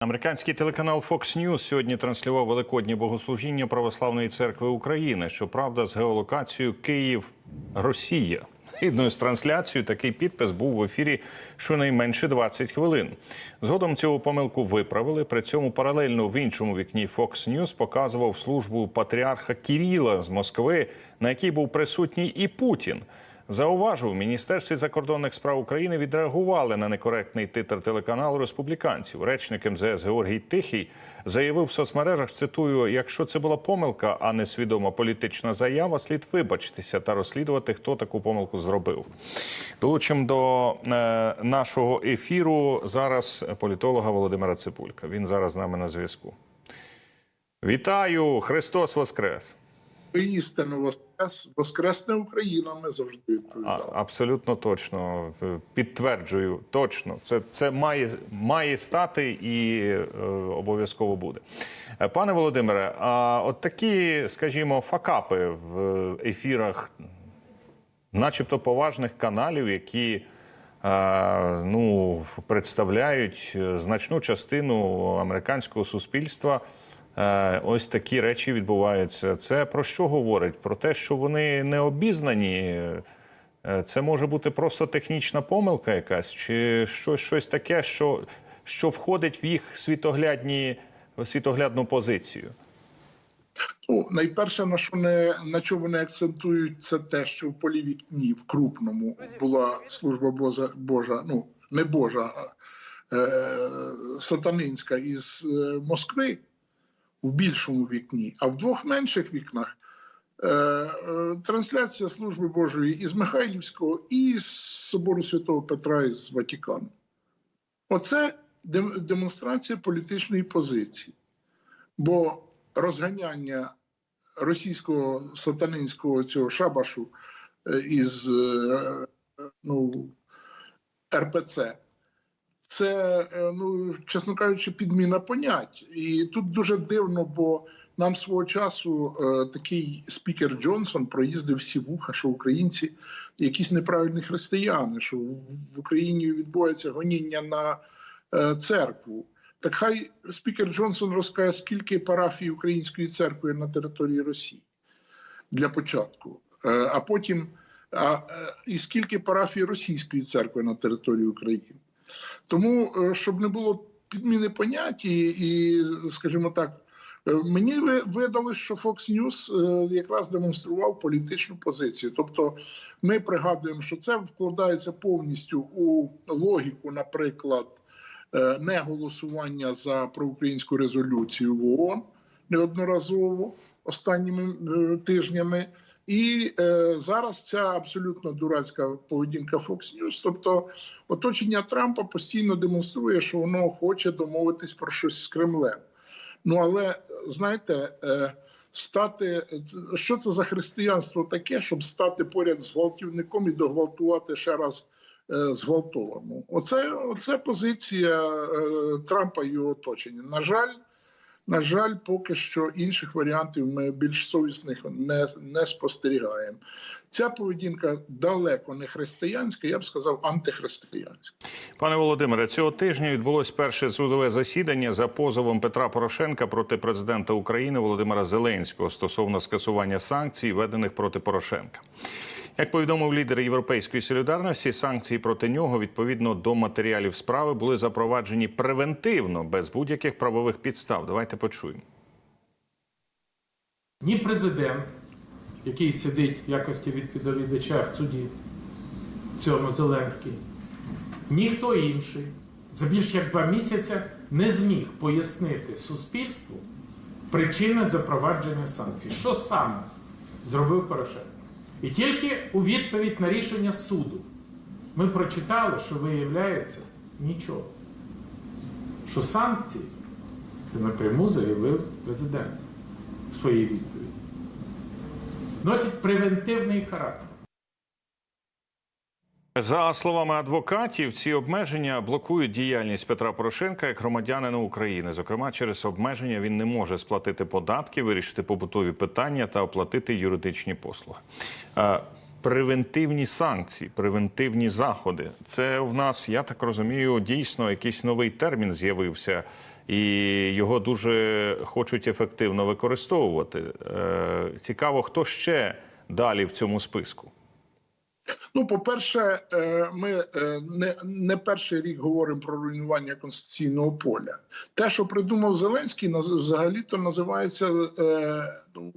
Американський телеканал Fox News сьогодні транслював великодні богослужіння Православної церкви України. Щоправда, з геолокацією Київ Росія. Згідно з трансляцією, такий підпис був в ефірі щонайменше 20 хвилин. Згодом цю помилку виправили. При цьому паралельно в іншому вікні Fox News показував службу патріарха Кіріла з Москви, на якій був присутній і Путін. Зауважу, в Міністерстві закордонних справ України відреагували на некоректний титр телеканалу республіканців. Речник МЗС Георгій Тихий заявив в соцмережах: цитую: якщо це була помилка, а не свідома політична заява, слід вибачитися та розслідувати, хто таку помилку зробив. Долучимо до е, нашого ефіру зараз політолога Володимира Ципулька. Він зараз з нами на зв'язку. Вітаю! Христос Воскрес! Істину воскрес, воскресне Україна. Ми завжди А, абсолютно точно підтверджую. Точно, це, це має, має стати і е, обов'язково буде. Е, Пане Володимире, а от такі, скажімо, факапи в ефірах, начебто поважних каналів, які е, ну, представляють значну частину американського суспільства. Е, Ось такі речі відбуваються. Це про що говорить? Про те, що вони не обізнані. Е, Це може бути просто технічна помилка якась, чи щось, щось таке, що, що входить в їх світоглядні, світоглядну позицію. Ну, найперше, на що не на що вони акцентують, це те, що в полі вікні в крупному була служба Божа, Божа ну не Божа, а е, сатанинська із е, Москви в більшому вікні, а в двох менших вікнах. е, е, Трансляція служби Божої із Михайлівського і з собору Святого Петра із Ватикану. Оце дем- демонстрація політичної позиції. Бо розганяння російського сатанинського цього шабашу е, із ну, РПЦ, це, е, ну, чесно кажучи, підміна понять. І тут дуже дивно, бо нам свого часу е, такий спікер Джонсон проїздив всі вуха, що українці якісь неправильні християни, що в Україні відбувається гоніння на е, церкву. Так хай спікер Джонсон розкаже, скільки парафій Української церкви на території Росії для початку, а потім а, і скільки парафій Російської церкви на території України. Тому, е, щоб не було підміни понять, і, і скажімо так, е, мені ви- видали, що Fox News е, якраз демонстрував політичну позицію. Тобто, ми пригадуємо, що це вкладається повністю у логіку, наприклад, не голосування за проукраїнську резолюцію в ООН неодноразово останніми е, тижнями. І е, зараз ця абсолютно дурацька поведінка Fox News, тобто оточення Трампа постійно демонструє, що воно хоче домовитись про щось з Кремлем. Ну але знаєте, е, стати що це за християнство таке, щоб стати поряд з гвалтівником і догвалтувати ще раз е, зґвалтовану? Оце, оце позиція е, Трампа і його оточення. На жаль. На жаль, поки що інших варіантів ми більш совісних не, не спостерігаємо. Ця поведінка далеко не християнська, я б сказав, антихристиянська. Пане Володимире, цього тижня відбулось перше судове засідання за позовом Петра Порошенка проти президента України Володимира Зеленського стосовно скасування санкцій, введених проти Порошенка. Як повідомив лідер Європейської солідарності, санкції проти нього відповідно до матеріалів справи були запроваджені превентивно, без будь-яких правових підстав. Давайте почуємо. Ні президент, який сидить в якості відповідача в суді цьому Зеленський, ніхто інший за більш як два місяці не зміг пояснити суспільству причини запровадження санкцій. Що саме зробив Порошенко? І тільки у відповідь на рішення суду ми прочитали, що виявляється нічого. Що санкції це напряму заявив президент в своїй відповіді. Носить превентивний характер. За словами адвокатів, ці обмеження блокують діяльність Петра Порошенка як громадянина України. Зокрема, через обмеження він не може сплатити податки, вирішити побутові питання та оплатити юридичні послуги. Превентивні санкції, превентивні заходи. Це в нас, я так розумію, дійсно якийсь новий термін з'явився. і його дуже хочуть ефективно використовувати. Е, Цікаво, хто ще далі в цьому списку? Ну, по-перше, е, ми е, не, перший рік говоримо про руйнування конституційного поля. Те, що придумав Зеленський, взагалі-то називається е, ну,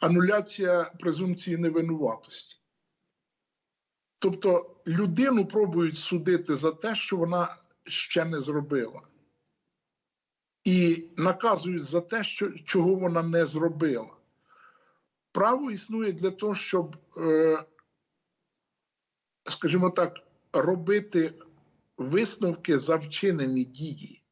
ануляція презумпції невинуватості. Тобто людину пробують судити за те, що вона ще не зробила. І наказують за те, що, чого вона не зробила. Право існує для того, щоб. Скажімо так, робити висновки за вчинені дії.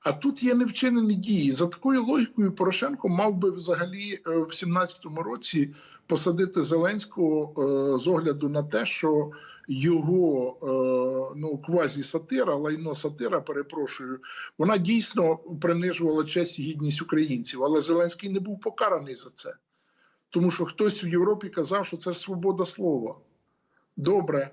А тут є невчинені дії. За такою логікою Порошенко мав би взагалі е, в 17-му році посадити Зеленського е, з огляду на те, що його е, ну, квазі-сатира, лайно сатира, перепрошую, вона дійсно принижувала честь і гідність українців. Але Зеленський не був покараний за це. Тому що хтось в Європі казав, що це свобода слова. Добре.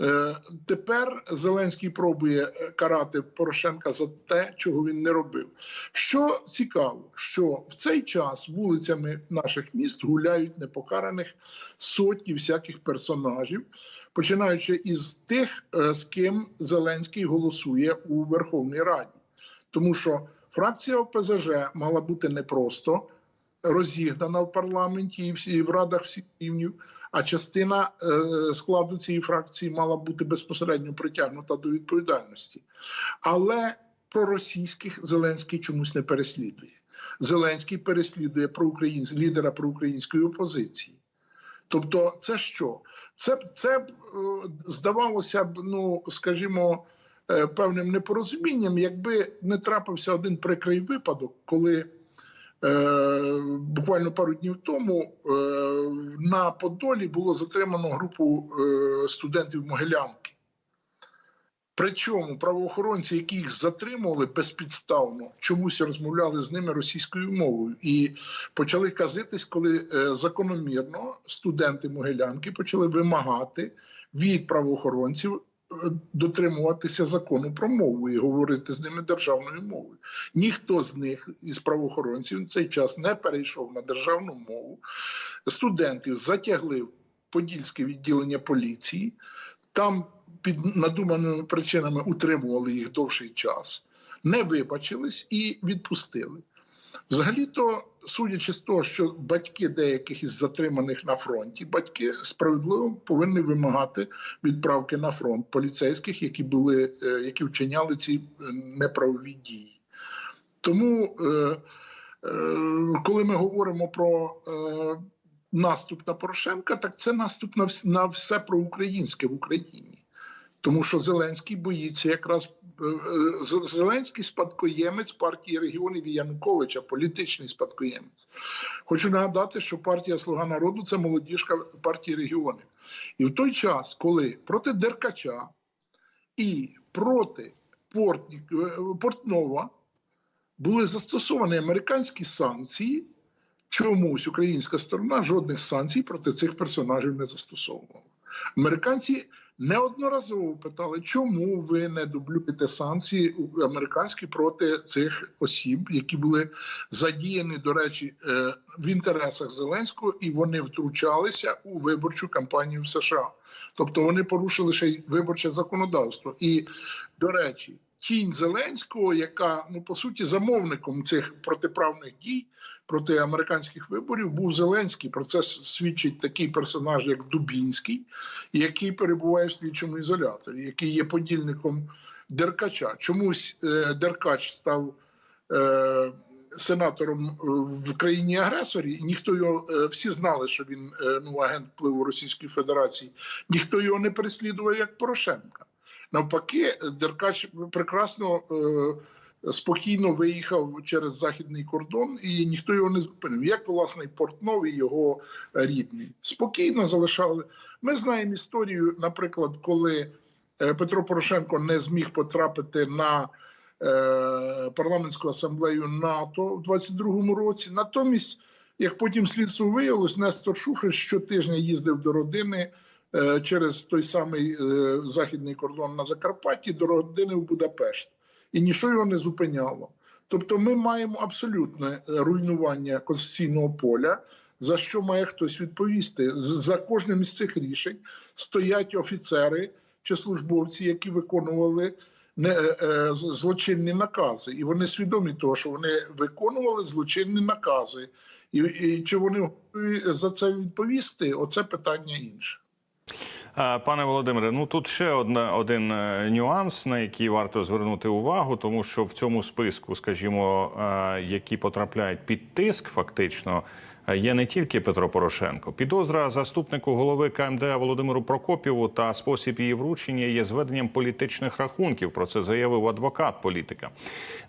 Е, Тепер Зеленський пробує е, карати Порошенка за те, чого він не робив. Що цікаво, що в цей час вулицями наших міст гуляють непокараних сотні всяких персонажів, починаючи із тих, е, з ким Зеленський голосує у Верховній Раді. Тому що фракція ОПЗЖ мала бути не просто розігнана в парламенті і в радах всіх рівнів. А частина е, складу цієї фракції мала бути безпосередньо притягнута до відповідальності. Але проросійських Зеленський чомусь не переслідує. Зеленський переслідує проукраїнсь... лідера проукраїнської опозиції. Тобто, це що? Це, це е, здавалося б, ну скажімо, е, певним непорозумінням, якби не трапився один прикрий випадок, коли. Е, буквально пару днів тому е, на Подолі було затримано групу е, студентів Могилянки. Причому правоохоронці, які їх затримували безпідставно, чомусь розмовляли з ними російською мовою і почали казитись, коли закономірно студенти Могилянки почали вимагати від правоохоронців дотримуватися закону про мову і говорити з ними державною мовою. Ніхто з них із правоохоронців в цей час не перейшов на державну мову. Студентів затягли в Подільське відділення поліції. Там під надуманими причинами утримували їх довший час, не вибачились і відпустили. Взагалі-то, судячи з того, що батьки деяких із затриманих на фронті, батьки справедливо повинні вимагати відправки на фронт поліцейських, які були, е, які вчиняли ці е, неправові дії. Тому, е, коли ми говоримо про наступ на Порошенка, так це наступ на, вс- на все проукраїнське в Україні. Тому що Зеленський боїться якраз Зеленський спадкоємець партії регіонів і Януковича, політичний спадкоємець. Хочу нагадати, що партія Слуга народу це молодіжка партії регіонів. І в той час, коли проти Деркача і проти Портні- е, Портнова були застосовані американські санкції, чомусь українська сторона жодних санкцій проти цих персонажів не застосовувала. Американці неодноразово питали, чому ви не дублюєте санкції американські проти цих осіб, які були задіяні, до речі, е, в інтересах Зеленського, і вони втручалися у виборчу кампанію в США. Тобто вони порушили ще й виборче законодавство. І, до речі, тінь Зеленського, яка ну по суті замовником цих протиправних дій проти американських виборів, був Зеленський. Про це свідчить такий персонаж, як Дубінський, який перебуває в слідчому ізоляторі, який є подільником Деркача. Чомусь е, Деркач став. Е, Сенатором е, в країні агресорі, ніхто його всі знали, що він ну агент впливу Російської Федерації. Ніхто його не переслідував як Порошенка. Навпаки, Деркач прекрасно спокійно виїхав через західний кордон, і ніхто його не зупинив. Як власне Портнов і його рідний спокійно залишали. Ми знаємо історію, наприклад, коли е, Петро Порошенко не зміг потрапити на е, парламентську асамблею НАТО в 22-му році. Натомість, як потім слідство виявилось, Нестор Шухрич щотижня їздив до родини е, через той самий е, західний кордон на Закарпатті до родини в Будапешт. І нічого його не зупиняло. Тобто, ми маємо абсолютне руйнування конституційного поля, за що має хтось відповісти. За кожним із цих рішень стоять офіцери чи службовці, які виконували не, е, е, злочинні накази, і вони свідомі того, що вони виконували злочинні накази, і, і чи вони за це відповісти? Оце питання інше. Е, Пане Володимире, ну тут ще одна, один е, нюанс, на який варто звернути увагу, тому що в цьому списку, скажімо, е, які потрапляють під тиск, фактично. Є не тільки Петро Порошенко. Підозра заступнику голови КМДА Володимиру Прокопіву та спосіб її вручення є зведенням політичних рахунків. Про це заявив адвокат політика.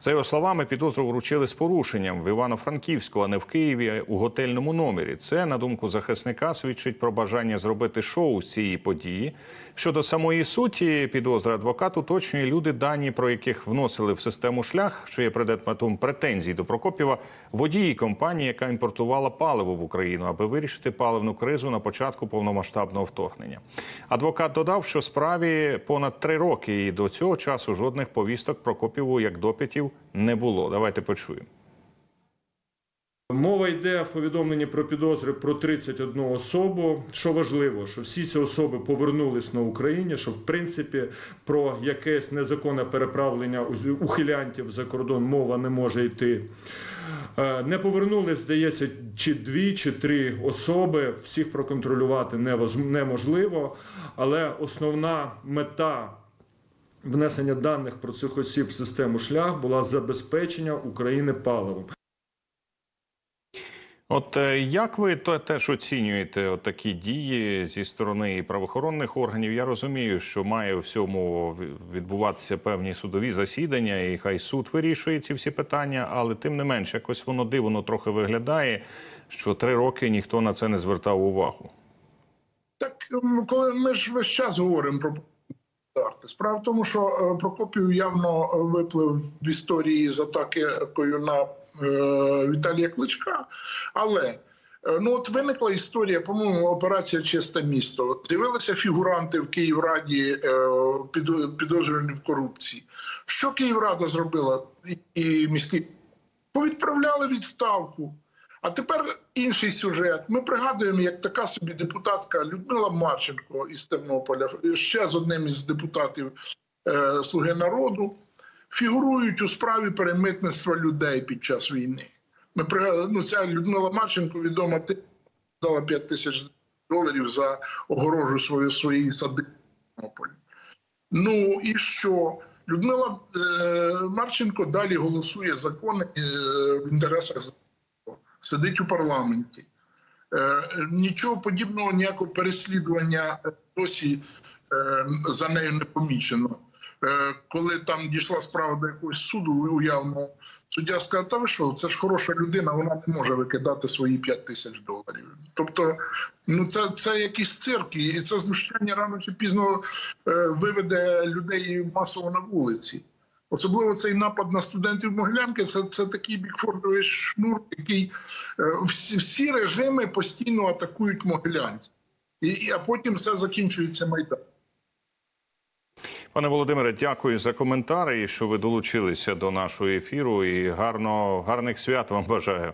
За його словами, підозру вручили з порушенням в Івано-Франківську, а не в Києві у готельному номері. Це на думку захисника свідчить про бажання зробити шоу з цієї події. Щодо самої суті, підозри адвокат уточнює люди, дані про яких вносили в систему шлях, що є предметом претензій до Прокопіва, водії компанії, яка імпортувала паливо в Україну, аби вирішити паливну кризу на початку повномасштабного вторгнення. Адвокат додав, що справі понад три роки, і до цього часу жодних повісток Прокопіву як допитів не було. Давайте почуємо. Мова йде в повідомленні про підозри про 31 особу. Що важливо, що всі ці особи повернулись на Україні, що в принципі про якесь незаконне переправлення ухилянтів за кордон мова не може йти. Е, Не повернулись, здається, чи дві, чи три особи. Всіх проконтролювати неможливо, але основна мета внесення даних про цих осіб в систему шлях була забезпечення України паливом. От е, як ви теж оцінюєте такі дії зі сторони правоохоронних органів? Я розумію, що має у всьому відбуватися певні судові засідання, і хай суд вирішує ці всі питання, але тим не менш, якось воно дивно трохи виглядає, що три роки ніхто на це не звертав увагу. Так, коли ми ж весь час говоримо про стандарти. Справа в тому, що е, Прокопів явно виплив в історії з атакою на е, Віталія Кличка, але е, ну от виникла історія, по-моєму, операція Чисте місто. З'явилися фігуранти в Київраді е, під- підозрювані в корупції. Що Київрада зробила і, і міський повідправляли відставку. А тепер інший сюжет. Ми пригадуємо, як така собі депутатка Людмила Марченко із Тернополя, ще з одним із депутатів е, Слуги народу, фігурують у справі перемитництва людей під час війни. Ми ну, ця Людмила Марченко відома тим, дала 5 тисяч доларів за огорожу своєї, своєї сади. Ну і що? Людмила е, Марченко далі голосує закони е, в інтересах сидить у парламенті. Е, нічого подібного, ніякого переслідування е, досі е, за нею не помічено. Е, коли там дійшла справа до якогось суду уявного, суддя сказав, та ви що, це ж хороша людина, вона не може викидати свої 5 тисяч доларів. Тобто, ну це, це якийсь цирк, і це знущання рано чи пізно е, виведе людей масово на вулиці. Особливо цей напад на студентів Могилянки це, це такий бікфордовий шнур, який е, всі, всі режими постійно атакують могилянців. І, і, а потім все закінчується майдан. Пане Володимире, дякую за коментарі, що ви долучилися до нашого ефіру. І гарно, гарних свят вам бажаю.